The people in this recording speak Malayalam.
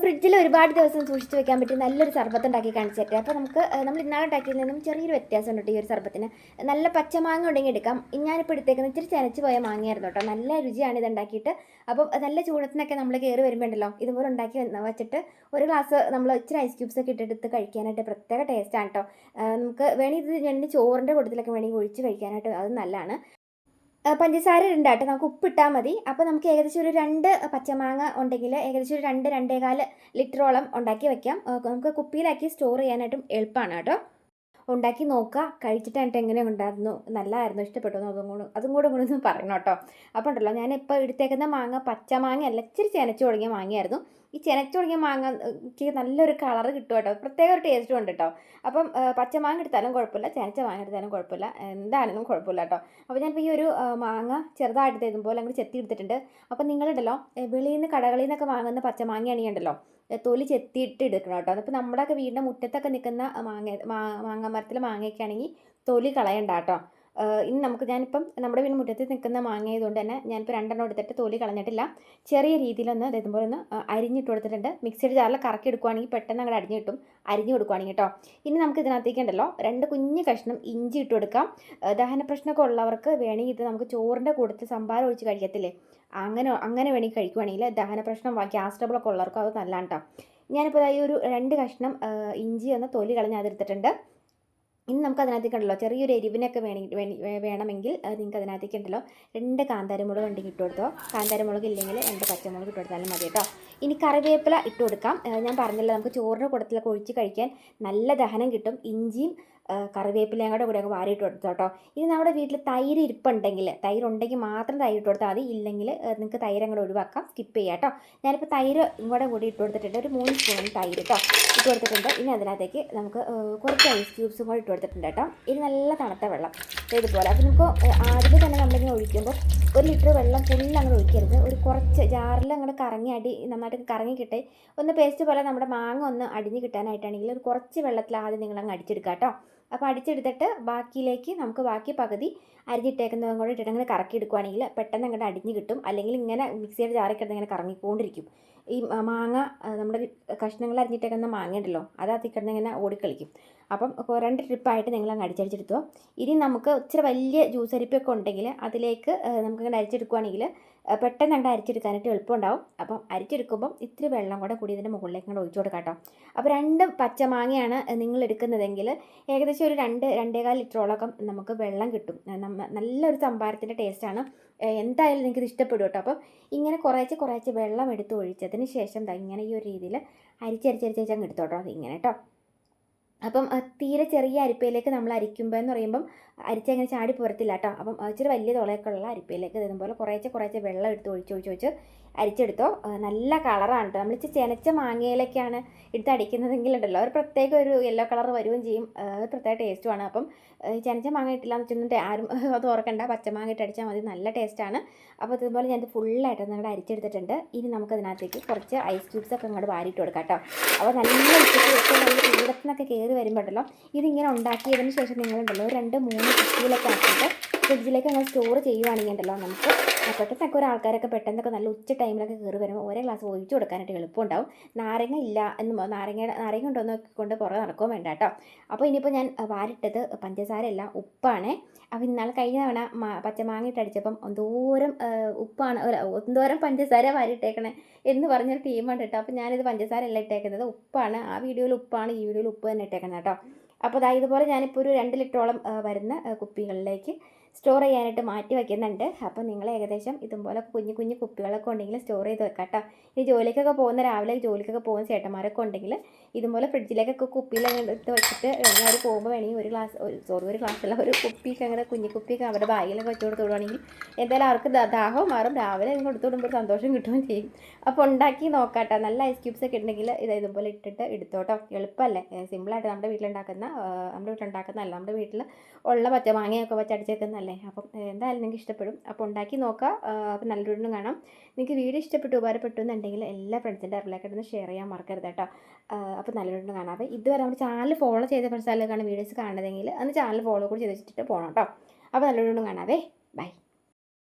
ഫ്രിഡ്ജിൽ ഒരുപാട് ദിവസം സൂക്ഷിച്ച് വെക്കാൻ പറ്റിയ നല്ലൊരു സർബത്ത് ഉണ്ടാക്കി കാണിച്ചിട്ട് അപ്പോൾ നമുക്ക് നമ്മൾ ഇന്നാളെ ഉണ്ടാക്കിയതിൽ നിന്നും ചെറിയൊരു വ്യത്യാസം ഉണ്ട് ഈ ഒരു സർബത്തിന്. നല്ല പച്ചമാങ്ങ ഉണ്ടെങ്കിൽ എടുക്കാം. ഞാനിപ്പോൾ എടുത്തേക്കുന്നത് ഇച്ചിരി ചനച്ച് പോയ മാങ്ങയായിരുന്നു കേട്ടോ. നല്ല രുചിയാണ് ഇത് ഉണ്ടാക്കിയിട്ട്. അപ്പോൾ നല്ല ചൂടത്തിനൊക്കെ നമ്മൾ കയറി വരുമ്പോണ്ടല്ലോ ഇതുപോലെ ഉണ്ടാക്കി വെച്ചിട്ട് ഒരു ഗ്ലാസ് നമ്മൾ ഇച്ചിരി ഐസ് ക്യൂബ്സ് ഒക്കെ ഇട്ടെടുത്ത് കഴിക്കാനായിട്ട് പ്രത്യേക ടേസ്റ്റാണ് കേട്ടോ. നമുക്ക് വേണമെങ്കിൽ ഇത് രണ്ട് ചോറിന്റെ കൂട്ടത്തിലൊക്കെ വേണമെങ്കിൽ ഒഴിച്ച് കഴിക്കാനായിട്ട് അത് നല്ലതാണ്. പഞ്ചസാര ഉണ്ട് കേട്ടോ നമുക്ക് ഉപ്പിട്ടാൽ മതി. അപ്പോൾ നമുക്ക് ഏകദേശം ഒരു രണ്ട് പച്ചമാങ്ങ ഉണ്ടെങ്കിൽ ഏകദേശം ഒരു രണ്ട് രണ്ടേകാൽ ലിറ്ററോളം ഉണ്ടാക്കി വെക്കാം. നമുക്ക് കുപ്പിയിലാക്കി സ്റ്റോർ ചെയ്യാനായിട്ടും എളുപ്പമാണ് കേട്ടോ. ഉണ്ടാക്കി നോക്കുക കഴിച്ചിട്ട് എന്നിട്ട് എങ്ങനെ ഉണ്ടായിരുന്നു? നല്ലതായിരുന്നു ഇഷ്ടപ്പെട്ടു അതും കൂടെ അതും കൂടെ കൂടെ ഒന്ന് പറയണം കേട്ടോ. അപ്പോൾ ഉണ്ടല്ലോ ഞാനിപ്പോൾ എടുത്തേക്കുന്ന മാങ്ങ പച്ചമാങ്ങ അല്ല ഇച്ചിരി ചെനച്ചു തുടങ്ങിയ മാങ്ങയായിരുന്നു. ഈ ചെനച്ച് തുടങ്ങിയ മാങ്ങ നല്ലൊരു കളർ കിട്ടും കേട്ടോ. പ്രത്യേക ഒരു ടേസ്റ്റും ഉണ്ട് കേട്ടോ അപ്പം പച്ച പച്ചമാങ്ങ എടുത്താലും കുഴപ്പമില്ല ചെനച്ച മാങ്ങ എടുത്താലും കുഴപ്പമില്ല എന്താണെങ്കിലും കുഴപ്പമില്ല കേട്ടോ അപ്പോൾ ഞാനിപ്പോൾ ഈ ഒരു മാങ്ങ ചെറുതായിട്ട് ഇതുപോലെ അങ്ങോട്ട് ചെത്തി എടുത്തിട്ടുണ്ട്. അപ്പോൾ നിങ്ങളുണ്ടല്ലോ വെളിയിൽ നിന്ന് കടകളിൽ നിന്നൊക്കെ വാങ്ങുന്ന പച്ചമാങ്ങയാണെങ്കിൽ ഉണ്ടല്ലോ തൊലി ചെത്തിയിട്ട് എടുക്കണം കേട്ടോ അപ്പോൾ നമ്മുടെയൊക്കെ വീടിന്റെ മുറ്റത്തൊക്കെ നിൽക്കുന്ന മാങ്ങ മാങ്ങ മരത്തിലെ മാങ്ങയൊക്കെ ആണെങ്കിൽ തൊലി കളയണ്ട കേട്ടോ ഇനി നമുക്ക് ഞാനിപ്പം നമ്മുടെ വീട് മുറ്റത്ത് നിൽക്കുന്ന മാങ്ങയത് കൊണ്ട് തന്നെ ഞാനിപ്പോൾ രണ്ടെണ്ണം എടുത്തിട്ട് തൊലി കളഞ്ഞിട്ടില്ല. ചെറിയ രീതിയിലൊന്ന് ഇതുപോലെ ഒന്ന് അരിഞ്ഞിട്ട് കൊടുത്തിട്ടുണ്ട്. മിക്സിയുടെ ജാറിൽ കറക്കി എടുക്കുവാണെങ്കിൽ പെട്ടെന്ന് അങ്ങോട്ട് അരിഞ്ഞ് കിട്ടും. അരിഞ്ഞു കൊടുക്കുവാണെങ്കിൽ കേട്ടോ. ഇനി നമുക്ക് ഇതിനകത്തേക്ക് ഉണ്ടല്ലോ രണ്ട് കുഞ്ഞ് കഷ്ണം ഇഞ്ചി ഇട്ട് കൊടുക്കാം. ദഹന പ്രശ്നമൊക്കെ ഉള്ളവർക്ക് വേണമെങ്കിൽ ഇത് നമുക്ക് ചോറിന്റെ കൂടത്ത് സംഭാരം ഒഴിച്ച് കഴിക്കത്തില്ലേ? അങ്ങനെ അങ്ങനെ വേണമെങ്കിൽ കഴിക്കുവാണെങ്കിൽ ദഹന പ്രശ്നം ഗ്യാസ് ട്രബിളൊക്കെ ഉള്ളവർക്കും അത് നല്ലതാണ് കേട്ടോ. ഞാനിപ്പോൾ ഈ ഒരു രണ്ട് കഷ്ണം ഇഞ്ചി ഒന്ന് തൊലി കളഞ്ഞ് അതെടുത്തിട്ടുണ്ട് ഇനി നമുക്ക് അതിനകത്തേക്ക് ഉണ്ടല്ലോ ചെറിയൊരു എരിവിനൊക്കെ വേണമെങ്കിൽ വേണമെങ്കിൽ നിങ്ങൾക്ക് അതിനകത്തേക്ക് ഉണ്ടല്ലോ രണ്ട് കാന്താരമുളക് ഉണ്ടെങ്കിൽ ഇട്ട് കൊടുത്തോ. കാന്താരമുളക് ഇല്ലെങ്കിൽ രണ്ട് പച്ചമുളക് ഇട്ട് കൊടുത്താലും മതി കേട്ടോ. ഇനി കറിവേപ്പില ഇട്ട് കൊടുക്കാം. ഞാൻ പറഞ്ഞല്ലോ നമുക്ക് ചോറിന്റെ കൂടത്തിലൊക്കെ ഒഴിച്ച് കഴിക്കാൻ നല്ല ദഹനം കിട്ടും. ഇഞ്ചിയും കറിവേപ്പിലയും കൂടെ കൂടെ ഒക്കെ വാരിയിട്ട് കൊടുത്തോ കേട്ടോ ഇനി നമ്മുടെ വീട്ടിൽ തൈര് ഇരിപ്പുണ്ടെങ്കിൽ തൈര് ഉണ്ടെങ്കിൽ മാത്രം തൈര് ഇട്ട് കൊടുത്താൽ മതി. ഇല്ലെങ്കിൽ നിങ്ങൾക്ക് തൈര് അങ്ങോട്ട് ഒഴിവാക്കാം. സ്കിപ്പ് ചെയ്യാം കേട്ടോ ഞാനിപ്പോൾ തൈര് ഇങ്ങോട്ട് കൂടി ഇട്ട് കൊടുത്തിട്ടുണ്ട്. ഒരു മൂന്ന് സ്പൂൺ തൈര് കേട്ടോ ഇട്ട് കൊടുത്തിട്ടുണ്ട്. ഇനി അതിനകത്തേക്ക് നമുക്ക് കുറച്ച് ഐസ് ക്യൂബ്സും കൂടെ ഇട്ട് കൊടുത്തിട്ടുണ്ട് കേട്ടോ ഇനി നല്ല തണുത്ത വെള്ളം. ഇതുപോലെ. അപ്പോൾ നമുക്ക് ആദ്യം തന്നെ നമ്മളിങ്ങനെ ഒഴിക്കുമ്പോൾ ഒരു ലിറ്റർ വെള്ളം ഫുൾ അങ്ങനെ ഒഴിക്കരുത്. ഒരു കുറച്ച് ജാറിൽ അങ്ങോട്ട് കറങ്ങി അടി നന്നായിട്ട് കറങ്ങി കിട്ടി. ഒന്ന് പേസ്റ്റ് പോലെ നമ്മുടെ മാങ്ങ ഒന്ന് അടിഞ്ഞ് കിട്ടാനായിട്ടാണെങ്കിൽ ഒരു കുറച്ച് വെള്ളത്തിൽ ആദ്യം നിങ്ങൾ അങ്ങ് അടിച്ചെടുക്കുക കേട്ടോ അപ്പോൾ അടിച്ചെടുത്തിട്ട് ബാക്കിയിലേക്ക് നമുക്ക് ബാക്കി പകുതി അരിഞ്ഞിട്ടേക്കുന്നതും കൂടെ ഇട്ടിട്ട് അങ്ങനെ കറക്കി എടുക്കുവാണെങ്കിൽ പെട്ടെന്ന് അങ്ങോട്ട് അടിഞ്ഞ് കിട്ടും. അല്ലെങ്കിൽ ഇങ്ങനെ മിക്സിയുടെ ജാറിൽ കിടന്ന് ഇങ്ങനെ കറങ്ങിക്കൊണ്ടിരിക്കും. ഈ മാങ്ങ നമ്മുടെ കഷ്ണങ്ങൾ അരിഞ്ഞിട്ടേക്കുന്ന മാങ്ങ ഉണ്ടല്ലോ അത് അതിൽ കിടന്ന് ഇങ്ങനെ ഓടിക്കളിക്കും. അപ്പം രണ്ട് ട്രിപ്പായിട്ട് നിങ്ങൾ അങ്ങ് അടിച്ചടിച്ചെടുത്തോ. ഇനി നമുക്ക് ഇച്ചിരി വലിയ ജ്യൂസ് അരിപ്പൊക്കെ ഉണ്ടെങ്കിൽ അതിലേക്ക് നമുക്ക് ഇങ്ങനെ അരിച്ചെടുക്കുവാണെങ്കിൽ ആ, പെട്ടെന്ന് അങ്ങോട്ട് അരിച്ചെടുക്കാനായിട്ട് എളുപ്പമുണ്ടാവും. അപ്പം അരിച്ചെടുക്കുമ്പം ഇത്തിരി വെള്ളം കൂടെ കൂടി ഇതിന്റെ മുകളിലേക്ക് കൂടെ ഒഴിച്ചു കൊടുക്കാം കേട്ടോ. അപ്പോൾ രണ്ട് പച്ചമാങ്ങയാണ് നിങ്ങൾ എടുക്കുന്നതെങ്കിൽ ഏകദേശം ഒരു രണ്ട് രണ്ടേകാൽ ലിറ്ററോളം നമുക്ക് വെള്ളം കിട്ടും. നല്ലൊരു സംഭാരത്തിന്റെ ടേസ്റ്റാണ്. എന്തായാലും നിങ്ങൾക്ക് ഇഷ്ടപ്പെടും കേട്ടോ. അപ്പം ഇങ്ങനെ കുറേശ്ശെ കുറേശ്ശെ വെള്ളം എടുത്ത് ഒഴിച്ചതിന് ശേഷം ഇങ്ങനെ ഈ ഒരു രീതിയിൽ അരിച്ചരിച്ചരിച്ചരിച്ച് അങ്ങ് എടുത്തോട്ടോ ഇങ്ങനെ കേട്ടോ അപ്പം തീരെ ചെറിയ അരിപ്പയിലേക്ക് നമ്മൾ അരിക്കുമ്പോൾ എന്ന് പറയുമ്പം അരിച്ച അങ്ങനെ ചാടി പുറത്തില്ല കേട്ടോ അപ്പം ഇച്ചിരി വലിയ തുളയൊക്കെ ഉള്ള അരിപ്പയിലേക്ക് ഇതുപോലെ കുറേശ്ശെ കുറേശ്ശെ വെള്ളം എടുത്ത് ഒഴിച്ച് ഒഴിച്ച് ഒഴിച്ച് അരിച്ചെടുത്തോ. നല്ല കളറാണ് കേട്ടോ നമ്മൾ ഇച്ചിരി ചെനച്ച മാങ്ങയിലൊക്കെയാണ് എടുത്ത് അടിക്കുന്നതെങ്കിൽ ഉണ്ടല്ലോ ഒരു പ്രത്യേക ഒരു യെല്ലോ കളർ വരികയും ചെയ്യും. അത് പ്രത്യേക ടേസ്റ്റുമാണ് അപ്പം ചെനച്ച മാങ്ങ ഇട്ടില്ല എന്ന് വെച്ചിട്ടുണ്ടെങ്കിൽ ആരും അത് ഓർക്കണ്ട. പച്ചമാങ്ങ ഇട്ട് അടിച്ചാൽ മതി. നല്ല ടേസ്റ്റാണ് അപ്പോൾ ഇതുപോലെ ഞാൻ ഫുള്ളായിട്ട് അങ്ങോട്ട് അരിച്ചെടുത്തിട്ടുണ്ട്. ഇനി നമുക്ക് അതിനകത്തേക്ക് കുറച്ച് ഐസ് ക്യൂബ്സൊക്കെ അങ്ങോട്ട് വാരിയിട്ട് കൊടുക്കാം കേട്ടോ അപ്പോൾ നല്ല ഉച്ചയ്ക്ക് ചൂടത്തുനിന്നൊക്കെ കയറി വരുമ്പോഴല്ലോ ഇതിങ്ങനെ ഉണ്ടാക്കിയതിന് ശേഷം നിങ്ങളുണ്ടല്ലോ രണ്ട് മൂന്ന് കുപ്പിയിലൊക്കെ ആക്കിയിട്ട് ഫ്രിഡ്ജിലേക്ക് അങ്ങനെ സ്റ്റോർ ചെയ്യുവാണെങ്കിൽ ഉണ്ടല്ലോ നമുക്ക് പെട്ടെന്നൊക്കെ ഒരാൾക്കാരൊക്കെ പെട്ടെന്നൊക്കെ നല്ല ഉച്ച ടൈമിലൊക്കെ കയറി വരുമ്പോൾ ഒരേ ഗ്ലാസ് ഒഴിച്ചു കൊടുക്കാനായിട്ട് എളുപ്പമുണ്ടാവും. നാരങ്ങ ഇല്ല എന്ന് നാരങ്ങ നാരങ്ങ എന്നൊക്കെ കൊണ്ട് പുറകെ നടക്കുകയും വേണ്ട കേട്ടോ. അപ്പോൾ ഇനിയിപ്പോൾ ഞാൻ വാരിട്ടത് പഞ്ചസാരയല്ല ഉപ്പാണ്. അപ്പോൾ ഇന്നാൾ കഴിഞ്ഞ തവണ പച്ചമാങ്ങ ഇട്ടടിച്ചപ്പം എന്തോരം ഉപ്പാണ് എന്തോരം പഞ്ചസാര വാരിട്ടേക്കണേ എന്ന് പറഞ്ഞൊരു ടീമാണ് കേട്ടോ. അപ്പോൾ ഞാനിത് പഞ്ചസാര അല്ല ഇട്ടേക്കുന്നത് ഉപ്പാണ്. ആ വീഡിയോയിൽ ഉപ്പാണ് ഈ വീഡിയോയിൽ ഉപ്പ് തന്നെ ഇട്ടേക്കുന്നത് കേട്ടോ. അപ്പോൾ അതായത് ഇതുപോലെ ഞാനിപ്പോൾ ഒരു രണ്ട് ലിറ്ററോളം വരുന്ന കുപ്പികളിലേക്ക് സ്റ്റോർ ചെയ്യാനായിട്ട് മാറ്റി വയ്ക്കുന്നുണ്ട് അപ്പോൾ നിങ്ങൾ ഏകദേശം ഇതുപോലെ കുഞ്ഞു കുഞ്ഞു കുപ്പികളൊക്കെ ഉണ്ടെങ്കിൽ സ്റ്റോർ ചെയ്ത് വെക്കാം കേട്ടോ. ഈ ജോലിക്കൊക്കെ പോകുന്ന രാവിലെ ജോലിക്കൊക്കെ പോകുന്ന ചേട്ടന്മാരൊക്കെ ഉണ്ടെങ്കിൽ ഇതുപോലെ ഫ്രിഡ്ജിലേക്കൊക്കെ കുപ്പിയിലൊക്കെ എടുത്ത് വെച്ചിട്ട് അവർ പോകുമ്പോൾ വേണമെങ്കിൽ ഒരു ഗ്ലാസ് ഒരു സോറി ഒരു ഗ്ലാസ്സുള്ള ഒരു കുപ്പിയൊക്കെ അങ്ങനെ കുഞ്ഞു കുപ്പിയൊക്കെ അവരുടെ ബാഗിലൊക്കെ വെച്ച് കൊടുത്ത് വിടുവാണെങ്കിൽ എന്തായാലും അവർക്ക് ദാഹവും മാറും. രാവിലെ നിങ്ങൾ കൊടുത്തു വിടുമ്പോൾ സന്തോഷം കിട്ടുകയും ചെയ്യും. അപ്പോൾ ഉണ്ടാക്കി നോക്കാട്ടോ നല്ല ഐസ് ക്യൂബ്സ് ഒക്കെ ഉണ്ടെങ്കിൽ ഇത് ഇതുപോലെ ഇട്ടിട്ട് എടുത്തോട്ടോ എളുപ്പമല്ലേ? സിമ്പിളായിട്ട് നമ്മുടെ വീട്ടിലുണ്ടാക്കുന്ന നമ്മുടെ വീട്ടിലുണ്ടാക്കുന്നതല്ല നമ്മുടെ വീട്ടിൽ ഉള്ള പച്ചമാങ്ങയൊക്കെ വെച്ച് അടിച്ചേക്കുന്നതല്ലേ? അപ്പം ഏ, എന്തായാലും നിങ്ങൾക്ക് ഇഷ്ടപ്പെടും. അപ്പോൾ ഉണ്ടാക്കി നോക്കുക അപ്പോൾ നല്ലൊരു കാണാം. നിങ്ങൾക്ക് വീഡിയോ ഇഷ്ടപ്പെട്ടു ഉപകാരപ്പെട്ടു എന്നുണ്ടെങ്കിൽ എല്ലാ ഫ്രണ്ട്സിന്റെ അറിവിലേക്ക് ഒന്ന് ഷെയർ ചെയ്യാൻ മറക്കരുത് കേട്ടോ. അപ്പോൾ നല്ലൊരു കാണാം. അപ്പോൾ ഇതുവരെ നമ്മുടെ ചാനൽ ഫോളോ ചെയ്ത ഫ്രണ്ട്സ് വീഡിയോസ് കാണുന്നതെങ്കിൽ അന്ന് ചാനൽ ഫോളോ കൂടി ചെയ്ത് വെച്ചിട്ട് പോകണം കേട്ടോ. അപ്പോൾ നല്ലൊരു കാണാവേ. ബൈ